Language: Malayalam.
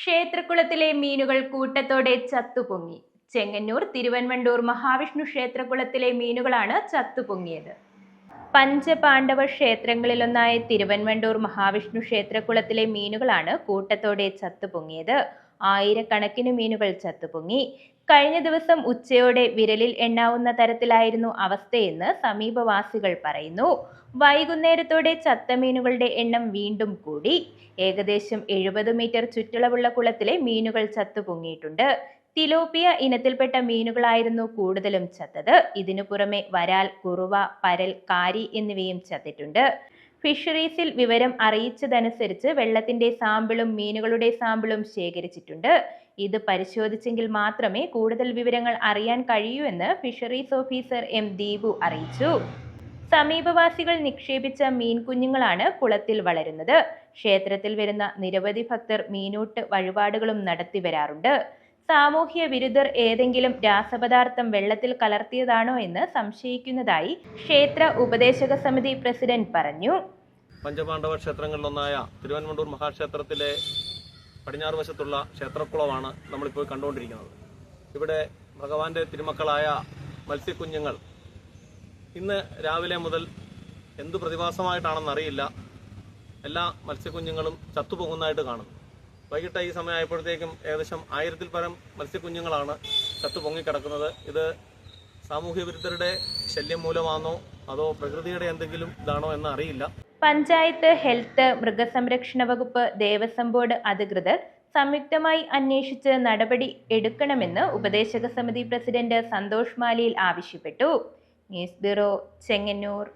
ക്ഷേത്രക്കുളത്തിലെ മീനുകൾ കൂട്ടത്തോടെ ചത്തുപൊങ്ങി. ചെങ്ങന്നൂർ തിരുവൻവണ്ടൂർ മഹാവിഷ്ണു ക്ഷേത്രക്കുളത്തിലെ മീനുകളാണ് ചത്തുപൊങ്ങിയത്. പഞ്ചപാണ്ഡവ ക്ഷേത്രങ്ങളിലൊന്നായ തിരുവൻവണ്ടൂർ മഹാവിഷ്ണു ക്ഷേത്രക്കുളത്തിലെ മീനുകളാണ് കൂട്ടത്തോടെ ചത്തുപൊങ്ങിയത്. ആയിരക്കണക്കിന് മീനുകൾ ചത്തുപൊങ്ങി. കഴിഞ്ഞ ദിവസം ഉച്ചയോടെ വിരലിൽ എണ്ണാവുന്ന തരത്തിലായിരുന്നു അവസ്ഥയെന്ന് സമീപവാസികൾ പറയുന്നു. വൈകുന്നേരത്തോടെ ചത്ത മീനുകളുടെ എണ്ണം വീണ്ടും കൂടി. ഏകദേശം എഴുപത് മീറ്റർ ചുറ്റളവുള്ള കുളത്തിലെ മീനുകൾ ചത്തുപൊങ്ങിയിട്ടുണ്ട്. തിലോപ്പിയ ഇനത്തിൽപ്പെട്ട മീനുകളായിരുന്നു കൂടുതലും ചത്തത്. ഇതിനു പുറമെ വരാൽ കുറുവ പരൽ കാരി എന്നിവയും ചത്തിട്ടുണ്ട്. ഫിഷറീസിൽ വിവരം അറിയിച്ചതനുസരിച്ച് വെള്ളത്തിന്റെ സാമ്പിളും മീനുകളുടെ സാമ്പിളും ശേഖരിച്ചിട്ടുണ്ട്. ഇത് പരിശോധിച്ചെങ്കിൽ മാത്രമേ കൂടുതൽ വിവരങ്ങൾ അറിയാൻ കഴിയൂ എന്ന് ഫിഷറീസ് ഓഫീസർ എം ദീപു അറിയിച്ചു. സമീപവാസികൾ നിക്ഷേപിച്ച മീൻ കുഞ്ഞുങ്ങളാണ് കുളത്തിൽ വളരുന്നത്. ക്ഷേത്രത്തിൽ വരുന്ന നിരവധി ഭക്തർ മീനൂട്ട് വഴിപാടുകളും നടത്തി വരാറുണ്ട്. സാമൂഹ്യ വിരുദ്ധർ ഏതെങ്കിലും രാസപദാർത്ഥം വെള്ളത്തിൽ കലർത്തിയതാണോ എന്ന് സംശയിക്കുന്നതായി ക്ഷേത്ര ഉപദേശക സമിതി പ്രസിഡന്റ് പറഞ്ഞു. പഞ്ചപാണ്ഡവ ക്ഷേത്രങ്ങളിലൊന്നായ തിരുവൻമണ്ടൂർ മഹാക്ഷേത്രത്തിലെ പടിഞ്ഞാറ് വശത്തുള്ള ക്ഷേത്രക്കുളമാണ് നമ്മളിപ്പോൾ കണ്ടുകൊണ്ടിരിക്കുന്നത്. ഇവിടെ ഭഗവാന്റെ തിരുമക്കളായ മത്സ്യക്കുഞ്ഞുങ്ങൾ ഇന്ന് രാവിലെ മുതൽ എന്തു പ്രതിഭാസമായിട്ടാണെന്നറിയില്ല. എല്ലാ മത്സ്യക്കുഞ്ഞുങ്ങളും ചത്തുപോകുന്നതായിട്ട് കാണുന്നു. വൈകിട്ട് ഈ സമയമായപ്പോഴത്തേക്കും ഏകദേശം ആയിരത്തിൽ പരം മത്സ്യക്കുഞ്ഞുങ്ങളാണ് ചത്തുപൊങ്ങിക്കിടക്കുന്നത്. ഇത് സാമൂഹ്യ വിരുദ്ധരുടെ ശല്യം മൂലമാണോ അതോ പ്രകൃതിയുടെ എന്തെങ്കിലും ഇതാണോ എന്ന് അറിയില്ല പഞ്ചായത്ത് ഹെൽത്ത് മൃഗസംരക്ഷണ വകുപ്പ് ദേവസ്വം ബോർഡ് അധികൃതർ സംയുക്തമായി അന്വേഷിച്ച് നടപടി എടുക്കണമെന്ന് ഉപദേശക സമിതി പ്രസിഡന്റ് സന്തോഷ് മാലിയിൽ ആവശ്യപ്പെട്ടു. News bureau Chengannur.